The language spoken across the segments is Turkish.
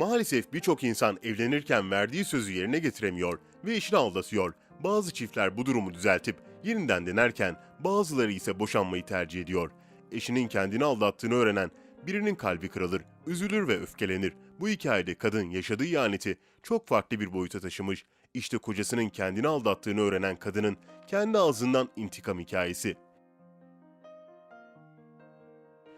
Maalesef birçok insan evlenirken verdiği sözü yerine getiremiyor ve eşini aldatıyor. Bazı çiftler bu durumu düzeltip yeniden denerken bazıları ise boşanmayı tercih ediyor. Eşinin kendini aldattığını öğrenen birinin kalbi kırılır, üzülür ve öfkelenir. Bu hikayede kadın yaşadığı ihaneti çok farklı bir boyuta taşımış. İşte kocasının kendini aldattığını öğrenen kadının kendi ağzından intikam hikayesi.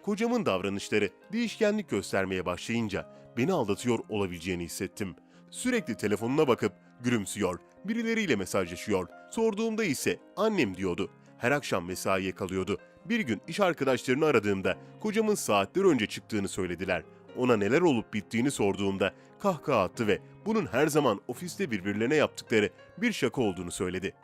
Kocamın davranışları değişkenlik göstermeye başlayınca beni aldatıyor olabileceğini hissettim. Sürekli telefonuna bakıp gülümsüyor, birileriyle mesajlaşıyor. Sorduğumda ise annem diyordu. Her akşam mesaiye kalıyordu. Bir gün iş arkadaşlarını aradığımda kocamın saatler önce çıktığını söylediler. Ona neler olup bittiğini sorduğumda kahkaha attı ve bunun her zaman ofiste birbirlerine yaptıkları bir şaka olduğunu söyledi.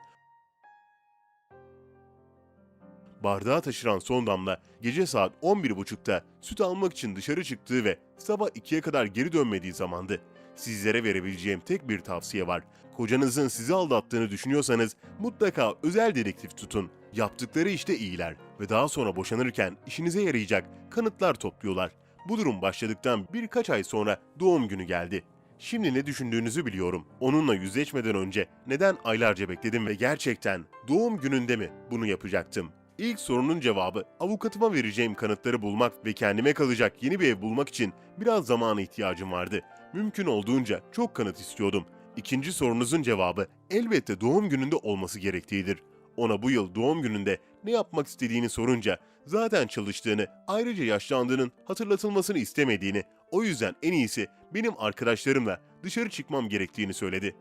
Bardağa taşıran son damla gece saat 11.30'da süt almak için dışarı çıktığı ve sabah 2'ye kadar geri dönmediği zamandı. Sizlere verebileceğim tek bir tavsiye var. Kocanızın sizi aldattığını düşünüyorsanız mutlaka özel dedektif tutun. Yaptıkları işte iyiler ve daha sonra boşanırken işinize yarayacak kanıtlar topluyorlar. Bu durum başladıktan birkaç ay sonra doğum günü geldi. Şimdi ne düşündüğünüzü biliyorum. Onunla yüzleşmeden önce neden aylarca bekledim ve gerçekten doğum gününde mi bunu yapacaktım? İlk sorunun cevabı avukatıma vereceğim kanıtları bulmak ve kendime kalacak yeni bir ev bulmak için biraz zamana ihtiyacım vardı. Mümkün olduğunca çok kanıt istiyordum. İkinci sorunuzun cevabı elbette doğum gününde olması gerektiğidir. Ona bu yıl doğum gününde ne yapmak istediğini sorunca zaten çalıştığını, ayrıca yaşlandığının hatırlatılmasını istemediğini, o yüzden en iyisi benim arkadaşlarımla dışarı çıkmam gerektiğini söyledi.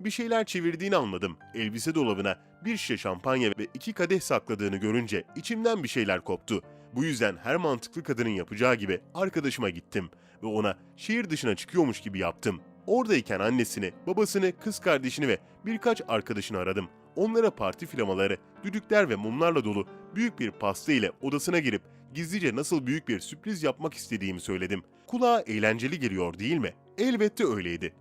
Bir şeyler çevirdiğini anladım. Elbise dolabına bir şişe şampanya ve iki kadeh sakladığını görünce içimden bir şeyler koptu. Bu yüzden her mantıklı kadının yapacağı gibi arkadaşıma gittim ve ona şehir dışına çıkıyormuş gibi yaptım. Oradayken annesini, babasını, kız kardeşini ve birkaç arkadaşını aradım. Onlara parti flamaları, düdükler ve mumlarla dolu büyük bir pasta ile odasına girip gizlice nasıl büyük bir sürpriz yapmak istediğimi söyledim. Kulağa eğlenceli geliyor değil mi? Elbette öyleydi.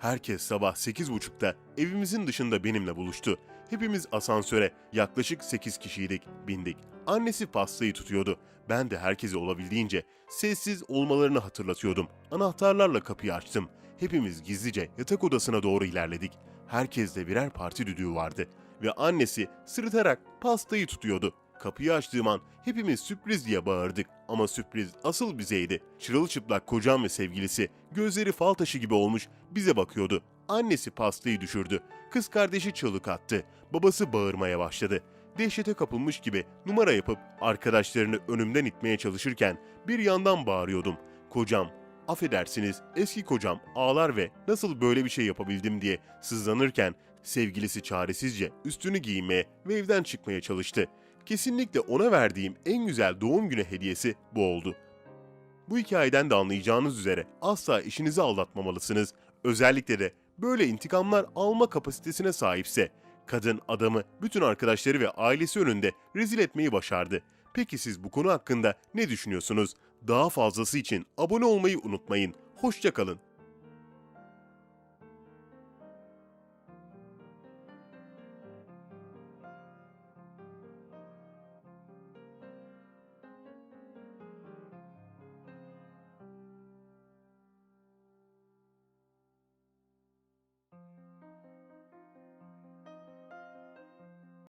Herkes sabah 8.30'da evimizin dışında benimle buluştu. Hepimiz asansöre yaklaşık 8 kişiydik, bindik. Annesi pastayı tutuyordu. Ben de herkese olabildiğince sessiz olmalarını hatırlatıyordum. Anahtarlarla kapıyı açtım. Hepimiz gizlice yatak odasına doğru ilerledik. Herkeste birer parti düdüğü vardı ve annesi sırıtarak pastayı tutuyordu. Kapıyı açtığım an hepimiz sürpriz diye bağırdık ama sürpriz asıl bizeydi. Çırılçıplak kocam ve sevgilisi gözleri fal taşı gibi olmuş bize bakıyordu. Annesi pastayı düşürdü. Kız kardeşi çığlık attı. Babası bağırmaya başladı. Dehşete kapılmış gibi numara yapıp arkadaşlarını önümden itmeye çalışırken bir yandan bağırıyordum. Kocam, affedersiniz eski kocam ağlar ve nasıl böyle bir şey yapabildim diye sızlanırken sevgilisi çaresizce üstünü giymeye ve evden çıkmaya çalıştı. Kesinlikle ona verdiğim en güzel doğum günü hediyesi bu oldu. Bu hikayeden de anlayacağınız üzere asla işinizi aldatmamalısınız. Özellikle de böyle intikamlar alma kapasitesine sahipse. Kadın adamı bütün arkadaşları ve ailesi önünde rezil etmeyi başardı. Peki siz bu konu hakkında ne düşünüyorsunuz? Daha fazlası için abone olmayı unutmayın. Hoşçakalın.